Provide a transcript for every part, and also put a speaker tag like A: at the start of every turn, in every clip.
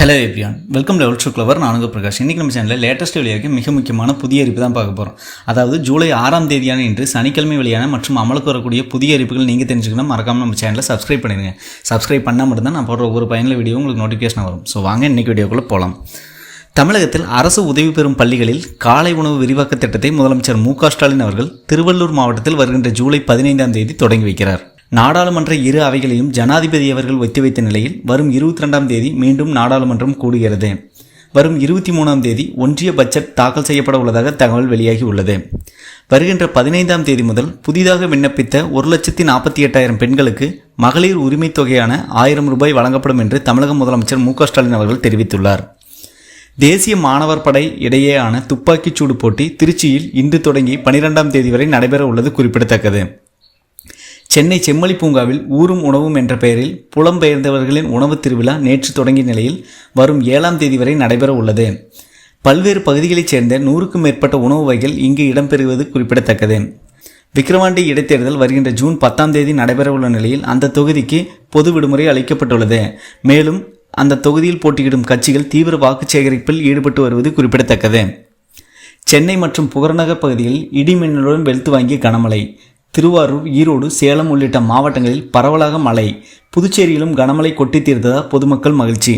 A: Hello everyone welcome level to clever நானுங்க பிரகாஷ். இன்றைக்கி நம்ம சேனலில் லேட்டஸ்ட் வெளியாக மிக முக்கியமான புதிய அறிப்பு தான் பார்க்க போகிறோம் அதாவது ஜூலை ஆறாம் தேதியான இன்று சனிக்கிழமை வெளியான மற்றும் அமலுக்கு வரக்கூடிய புதிய அறிப்புகள் நீங்கள் தெரிஞ்சுக்கணும். மறக்காமல் நம்ம சேனலை சப்ஸ்கிரைப் பண்ணிடுங்க. சப்ஸ்கிரைப் பண்ணால் மட்டும்தான் நான் போடுற ஒரு பயனில் வீடியோ உங்களுக்கு நோட்டிஃபிகேஷன் வரும். ஸோ வாங்க இன்றைக்கி வீடியோக்குள்ளே போகலாம் தமிழகத்தில் அரசு உதவி பெறும் பள்ளிகளில் காலை உணவு விரிவாக்க திட்டத்தை முதலமைச்சர் மு க ஸ்டாலின் அவர்கள் திருவள்ளூர் மாவட்டத்தில் வருகின்ற ஜூலை பதினைந்தாம் தேதி தொடங்கி வைக்கிறார். நாடாளுமன்ற இரு அவைகளையும் ஜனாதிபதி அவர்கள் ஒத்திவைத்த நிலையில் வரும் இருபத்தி ரெண்டாம் தேதி மீண்டும் நாடாளுமன்றம் கூடுகிறது. வரும் இருபத்தி மூணாம் தேதி ஒன்றிய பட்ஜெட் தாக்கல் செய்யப்பட உள்ளதாக தகவல் வெளியாகி உள்ளது. வருகின்ற பதினைந்தாம் தேதி முதல் புதிதாக விண்ணப்பித்த ஒரு லட்சத்தி நாற்பத்தி எட்டாயிரம் பெண்களுக்கு மகளிர் உரிமைத் தொகையான ஆயிரம் ரூபாய் வழங்கப்படும் என்று தமிழக முதலமைச்சர் மு ஸ்டாலின் அவர்கள் தெரிவித்துள்ளார். தேசிய மாணவர் படை இடையேயான துப்பாக்கிச் சூடு போட்டி திருச்சியில் இன்று தொடங்கி பனிரெண்டாம் தேதி வரை நடைபெற உள்ளது குறிப்பிடத்தக்கது. சென்னை செம்மொழி பூங்காவில் ஊரும் உணவும் என்ற பெயரில் புலம்பெயர்ந்தவர்களின் உணவு திருவிழா நேற்று தொடங்கிய நிலையில் வரும் ஏழாம் தேதி வரை நடைபெற உள்ளது. பல்வேறு பகுதிகளைச் சேர்ந்த நூறுக்கும் மேற்பட்ட உணவு வகைகள் இங்கு இடம்பெறுவது குறிப்பிடத்தக்கது. விக்கிரவாண்டி இடைத்தேர்தல் வருகின்ற ஜூன் பத்தாம் தேதி நடைபெறவுள்ள நிலையில் அந்த தொகுதிக்கு பொது விடுமுறை அளிக்கப்பட்டுள்ளது. மேலும் அந்த தொகுதியில் போட்டியிடும் கட்சிகள் தீவிர வாக்கு சேகரிப்பில் ஈடுபட்டு வருவது குறிப்பிடத்தக்கது. சென்னை மற்றும் புகர்நகர் பகுதியில் இடி மின்னலுடன் வெளுத்து வாங்கிய கனமழை. திருவாரூர் ஈரோடு சேலம் உள்ளிட்ட மாவட்டங்களில் பரவலாக மழை. புதுச்சேரியிலும் கனமழை கொட்டி தீர்த்ததால் பொதுமக்கள் மகிழ்ச்சி.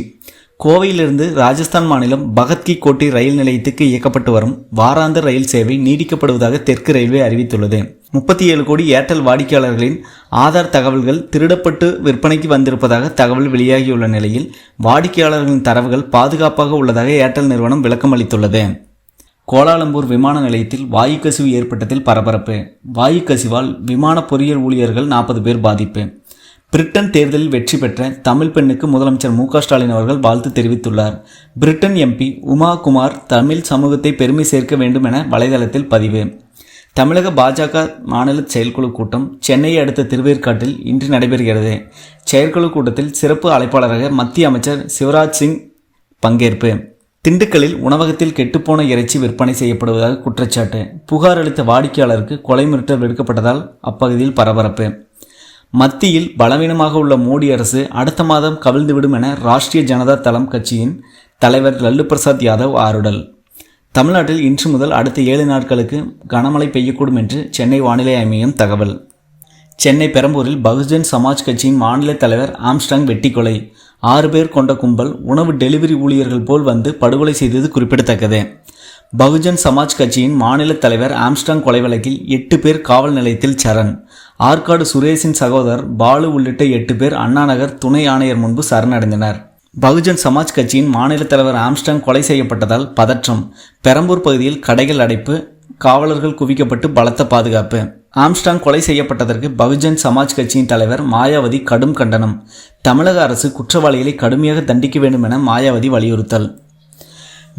A: கோவையிலிருந்து ராஜஸ்தான் மாநிலம் பகத்கி கோட்டி ரயில் நிலையத்துக்கு இயக்கப்பட்டு வரும் வாராந்த ரயில் சேவை நீடிக்கப்படுவதாக தெற்கு ரயில்வே அறிவித்துள்ளது. முப்பத்தி ஏழு கோடி ஏர்டெல் வாடிக்கையாளர்களின் ஆதார் தகவல்கள் திருடப்பட்டு விற்பனைக்கு வந்திருப்பதாக தகவல் வெளியாகியுள்ள நிலையில் வாடிக்கையாளர்களின் தரவுகள் பாதுகாப்பாக உள்ளதாக ஏர்டெல் நிறுவனம் விளக்கம் அளித்துள்ளது கோலாலம்பூர் விமான நிலையத்தில் வாயு கசிவு ஏற்பட்டதில் பரபரப்பு. வாயு கசிவால் விமான பொறியியல் ஊழியர்கள் நாற்பது பேர் பாதிப்பு. பிரிட்டன் தேர்தலில் வெற்றி பெற்ற தமிழ் பெண்ணுக்கு முதலமைச்சர் மு ஸ்டாலின் அவர்கள் வாழ்த்து தெரிவித்துள்ளார். பிரிட்டன் எம்பி உமா குமார் தமிழ் சமூகத்தை பெருமை சேர்க்க வேண்டும் என வலைதளத்தில் பதிவு. தமிழக பாஜக மாநில செயற்குழு கூட்டம் சென்னையை அடுத்த திருவேற்காட்டில் இன்று நடைபெறுகிறது. செயற்குழு கூட்டத்தில் சிறப்பு அழைப்பாளராக மத்திய அமைச்சர் சிவராஜ் சிங் பங்கேற்பு. திண்டுக்கல்லில் உணவகத்தில் கெட்டுப்போன இறைச்சி விற்பனை செய்யப்படுவதாக குற்றச்சாட்டு. புகார் அளித்த வாடிக்கையாளருக்கு கொலை மிரட்டல் விடுக்கப்பட்டதால் அப்பகுதியில் பரபரப்பு. மத்தியில் பலவீனமாக உள்ள மோடி அரசு அடுத்த மாதம் கவிழ்ந்துவிடும் என ராஷ்டிரிய ஜனதா தளம் கட்சியின் தலைவர் லல்லு பிரசாத் யாதவ் ஆறுடல் தமிழ்நாட்டில் இன்று முதல் அடுத்த ஏழு நாட்களுக்கு கனமழை பெய்யக்கூடும் என்று சென்னை வானிலை மையம் தகவல். சென்னை பெரம்பூரில் பகுஜன் சமாஜ் கட்சியின் மாநில தலைவர் ஆம்ஸ்டாங் வெட்டி கொலை ஆறு பேர் கொண்ட கும்பல் உணவு டெலிவரி ஊழியர்கள் போல் வந்து படுகொலை செய்தது குறிப்பிடத்தக்கது. பகுஜன் சமாஜ் கட்சியின் மாநில தலைவர் ஆம்ஸ்டாங் கொலை வழக்கில் எட்டு பேர் காவல் நிலையத்தில் சரண். ஆற்காடு சுரேஷின் சகோதரர் பாலு உள்ளிட்ட எட்டு பேர் அண்ணாநகர் துணை ஆணையர் முன்பு சரணடைந்தனர். பகுஜன் சமாஜ் கட்சியின் மாநில தலைவர் ஆம்ஸ்டாங் கொலை செய்யப்பட்டதால் பதற்றம். பெரம்பூர் பகுதியில் கடைகள் அடைப்பு காவலர்கள் குவிக்கப்பட்டு பலத்த பாதுகாப்பு. ஆம்ஸ்டாங் கொலை செய்யப்பட்டதற்கு பகுஜன் சமாஜ் கட்சியின் தலைவர் மாயாவதி கடும் கண்டனம். தமிழக அரசு குற்றவாளிகளை கடுமையாக தண்டிக்க வேண்டும் என மாயாவதி வலியுறுத்தல்.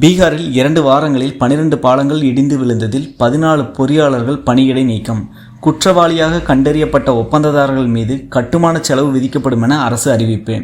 A: பீகாரில் இரண்டு வாரங்களில் பனிரெண்டு பாலங்கள் இடிந்து விழுந்ததில் பதினாலு பொறியாளர்கள் பணியிடை நீக்கம். குற்றவாளியாக கண்டறியப்பட்ட ஒப்பந்ததாரர்கள் மீது கட்டுமான செலவு விதிக்கப்படும் என அரசு அறிவிப்பு.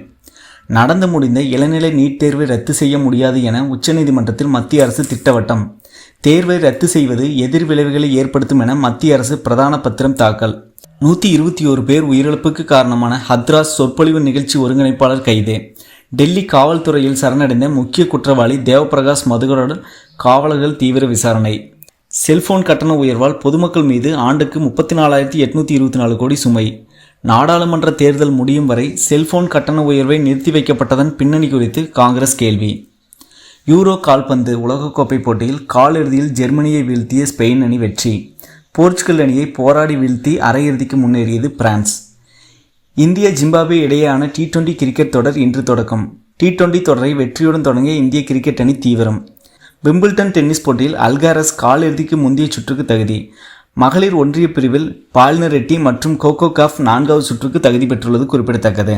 A: நடந்து முடிந்த இளநிலை நீட் தேர்வை ரத்து செய்ய முடியாது என உச்சநீதிமன்றத்தில் மத்திய அரசு திட்டவட்டம். தேர்வை ரத்து செய்வது எதிர் விளைவுகளை ஏற்படுத்தும் என மத்திய அரசு பிரதான பத்திரம் தாக்கல். நூற்றி இருபத்தி ஒரு பேர் உயிரிழப்புக்கு காரணமான ஹத்ராஸ் சொற்பொழிவு நிகழ்ச்சி ஒருங்கிணைப்பாளர் கைது. டெல்லி காவல்துறையில் சரணடைந்த முக்கிய குற்றவாளி தேவபிரகாஷ் மதுகருடன் காவலர்கள் தீவிர விசாரணை. செல்போன் கட்டண உயர்வால் பொதுமக்கள் மீது ஆண்டுக்கு முப்பத்தி நாலாயிரத்தி எட்நூத்தி இருபத்தி நாலு கோடி சுமை. நாடாளுமன்ற தேர்தல் முடியும் வரை செல்போன் கட்டண உயர்வை நிறுத்தி வைக்கப்பட்டதன் பின்னணி குறித்து காங்கிரஸ் கேள்வி. யூரோ கால்பந்து உலகக்கோப்பை போட்டியில் காலிறுதியில் ஜெர்மனியை வீழ்த்திய ஸ்பெயின் அணி வெற்றி. போர்ச்சுகல் அணியை போராடி வீழ்த்தி அரையிறுதிக்கு முன்னேறியது பிரான்ஸ். இந்திய ஜிம்பாபே இடையேயான டி டுவெண்டி கிரிக்கெட் தொடர் இன்று தொடக்கம். டி டுவெண்டி தொடரை வெற்றியுடன் தொடங்கிய இந்திய கிரிக்கெட் அணி தீவிரம். விம்பிள்டன் டென்னிஸ் போட்டியில் அல்காரஸ் காலிறுதிக்கு முந்தைய சுற்றுக்கு தகுதி. மகளிர் ஒன்றிய பிரிவில் பால்னர் ரெட்டி மற்றும் கோகோ காஃப் நான்காவது சுற்றுக்கு தகுதி பெற்றுள்ளது குறிப்பிடத்தக்கது.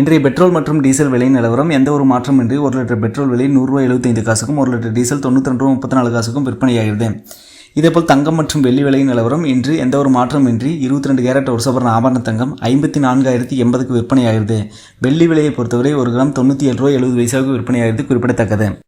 A: இன்றைய பெட்ரோல் மற்றும் டீசல் விலை நிலவரம் எந்த ஒரு மாற்றமின்றி ஒரு லிட்டர் பெட்ரோல் விலை நூறுரூவா எழுபத்தைந்து காசுக்கும் ஒரு லிட்டர் டீசல் தொண்ணூற்றி ரெண்டு முப்பத்தி நாலு காசுக்கும் விற்பனையாகிறது. இதேபோல் தங்கம் மற்றும் வெள்ளி விலை நிலவரம் இன்று எந்த ஒரு மாற்றமின்றி இருபத்தி ரெண்டு கேரட் ஒரு சபரண ஆபரண தங்கம் ஐம்பத்தி நான்காயிரத்தி எண்பதுக்கு விற்பனையாகிறது. வெள்ளி விலையை பொறுத்தவரை ஒரு கிராம் தொண்ணூற்றி ஏழு ரூபா எழுபது பைசாவுக்கு விற்பனையாகிறது குறிப்பிடத்தக்கது.